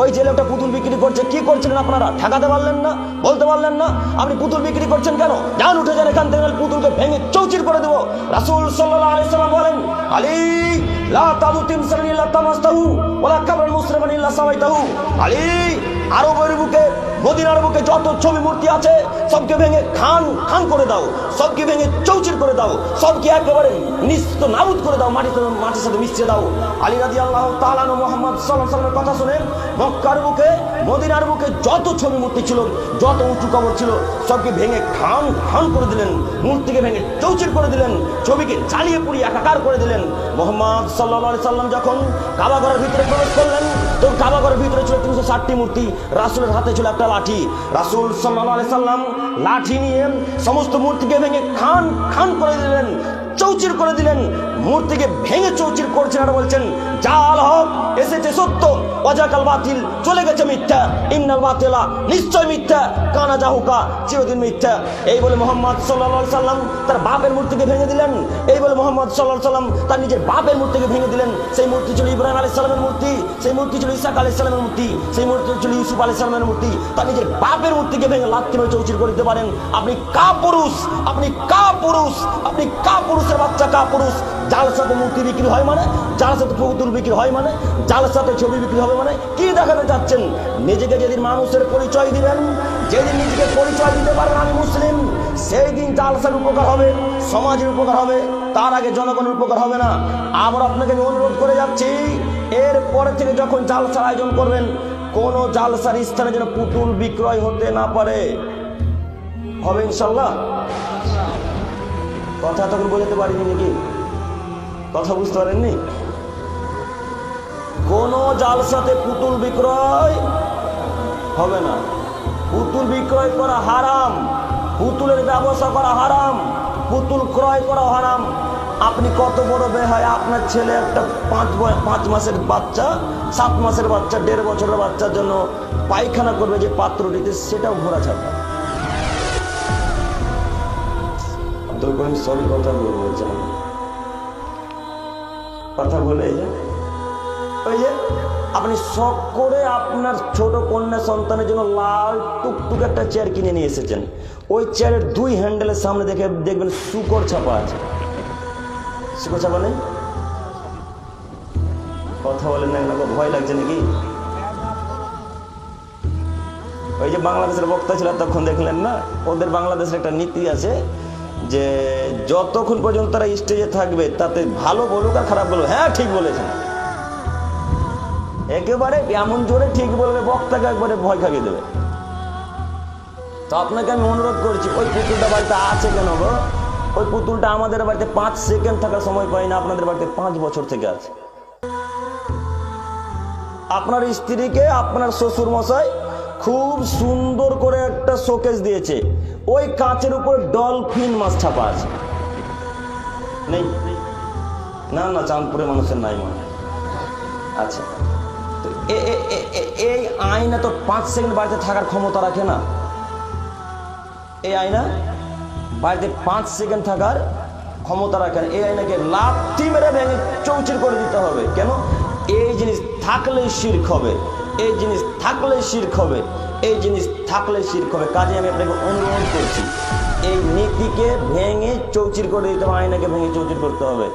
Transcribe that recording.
ওই যে লোকটা পুতুল বিক্রি করছে, কি করছিলেন আপনারা? ঠেকাতে পারলেন না? বলতে পারলেন না? আপনি পুতুল বিক্রি করছেন কেন? যান উঠে যান এখান থেকে পুতুলকে ভেঙে চৌচির করে দেবো। রাসূল সাল্লাল্লাহু আলাইহি সাল্লাম বলেন, আলী লা তাদু তিমসান ইল্লা তামাস্তাহু ওয়ালা কাবরাল মুসলিমান ইল্লা সাওয়াইতাহু। আলী, আরবের বুকে, মদিনার বুকে যত ছবি মূর্তি আছে, সবকে ভেঙে খান খান করে দাও। সবকে ভেঙে দাও, সবকে একেবারে নিশ্চিত নাবুদ করে দাও, মাটিতে মাটির সাথে মিশিয়ে দাও। আলী রাজি আল্লাহ তালানো মোহাম্মদ সাল্লাহ সাল্লামের কথা শুনে মক্কার বুকে, মদিনার বুকে যত ছবি মূর্তি ছিল, যত উঁচু কবর ছিল, সবকে ভেঙে খান খান করে দিলেন, মূর্তিকে ভেঙে চৌচির করে দিলেন, ছবিকে জ্বালিয়ে পুড়িয়ে একাকার করে দিলেন। মোহাম্মদ সাল্লাহ সাল্লাম যখন কাবাঘরের ভিতরে প্রবেশ করলেন তো কাবাঘরের ভিতরে ছিল ষাটটি মূর্তি রাসুলের হাতে ছিল একটা লাঠি। রাসুল সাল্লাম লাঠি নিয়ে সমস্ত মূর্তিকে ভেঙে খান খান করে দিলেন। চৌচির করে দিলেন। মূর্তিকে ভেঙে চৌচির করছেন আর বলছেন, জাল হক, এসেছে সত্য, অজাকাল বাতিল, চলে গেছে মিথ্যা, ইন্নাল বাতিলা, নিশ্চয় মিথ্যা, কানা জাহুকা, চিরদিন মিথ্যা। এই বলে মোহাম্মদ সাল্লাহ সাল্লাম তার বাপের মূর্তিকে ভেঙে দিলেন। এই বলে মোহাম্মদ সাল্লাহ সাল্লাম তার নিজের বাপের মূর্তিকে ভেঙে দিলেন। সেই মূর্তি ছিল ইব্রাহিম আলী সালামের মূর্তি, সেই মূর্তি ছিল ইসাক আলী সালামের মূর্তি, সেই মূর্তি ছিল ইউসুফ আলী সালামের মূর্তি। তার নিজের বাপের মূর্তিকে ভেঙে লাত্তি চৌচির করে দিতে পারেন। আপনি কা পুরুষ আপনি কা পুরুষ আপনি কা পুরুষের বাচ্চা কা পুরুষ যার সাথে মূর্তি বিক্রি হয় মানে? সাথে পুতুল বিক্রি হয় মানে? সাথে ছবি বিক্রি হবে মানে? কি দেখাতে চাচ্ছেন? নিজেকে যেদিন মানুষের পরিচয় দিবেন, যেদিন নিজেকে পরিচয় দিতে পারেন আমি মুসলিম, সেই দিন জালসার উপকার হবে, সমাজের উপকার হবে, তার আগে জনগণের উপকার হবে না। আবার আপনাকে আমি অনুরোধ করে যাচ্ছি এর পরে থেকে যখন জালসার আয়োজন করবেন, কোনো জালসার স্থানে যেন পুতুল বিক্রয় হতে না পারে। হবে ইনশাল্লাহ? কথা তখন বোঝাতে পারিনি নাকি? কথা বুঝতে পারেননি? কোন জালসাতে পুতুল বিক্রয় হবে না। পুতুল বিক্রয় করা হারাম। পুতুলের ব্যবসা করা হারাম। পুতুল ক্রয় করা হারাম। আপনি কত বড় বে হয় আপনার ছেলে একটা পাঁচ পাঁচ মাসের বাচ্চা, সাত মাসের বাচ্চা, দেড় বছরের বাচ্চার জন্য পায়খানা করবে যে পাত্রটিতে, সেটাও ঘোরা ছাপা আমি সবই কথা বলব বলছিলাম কথা বলে ওই যে, আপনি শখ করে আপনার ছোট কন্যা সন্তানের জন্য লাল টুকটুক একটা চেয়ার কিনে নিয়ে এসেছেন। ওই চেয়ারের দুই হ্যান্ডেলের সামনে দেখে দেখবেন শুকর ছাপা আছে। শুকর ছাপা নেই? কথা বলেন না এগুলো ভয় লাগছে নাকি? ওই যে বাংলাদেশের বক্তা ছিল তখন দেখলেন না? ওদের বাংলাদেশের একটা নীতি আছে যে যতক্ষণ পর্যন্ত তারা স্টেজে থাকবে, তাতে ভালো বলুক আর খারাপ বলুক হ্যাঁ ঠিক বলেছেন। একেবারে এমন জোরে ঠিক বলবে, বক্তাকে একবারে ভয় খাইয়ে দেবে। তো আপনাকে আমি অনুরোধ করছি, ওই পুতুলটা বাড়িতে আছে কেন গো? ওই পুতুলটা আমাদের বাড়িতে পাঁচ সেকেন্ড থাকার সময় পাই না, আপনাদের বাড়িতে পাঁচ বছর থেকে আছে। আপনার স্ত্রীকে আপনার শ্বশুর মশাই খুব সুন্দর করে একটা শোকেস দিয়েছে। ওই কাঁচের উপর ডলফিন মাছ ছাপা আছে। নেই। না না, চাঁদপুরে মানুষের নাই মনে আচ্ছা। তো এই আয়না তো পাঁচ সেকেন্ড বাড়িতে থাকার ক্ষমতা রাখে না। এই আয়না বাড়িতে পাঁচ সেকেন্ড থাকার ক্ষমতা রাখে না। এই আয়নাকে লাথি মেরে ভেঙে চৌচির করে দিতে হবে। কেন? এই জিনিস থাকলেই শির্ক হবে। এই জিনিস থাকলে শির্ক হবে। এই জিনিস থাকলে শির্ক হবে কাজে আমি আপনাকে অনুরোধ করছি, এই নীতিকে ভেঙে চৌচির করে দিতে হবে, আয়নাকে ভেঙে চৌচির করতে হবে।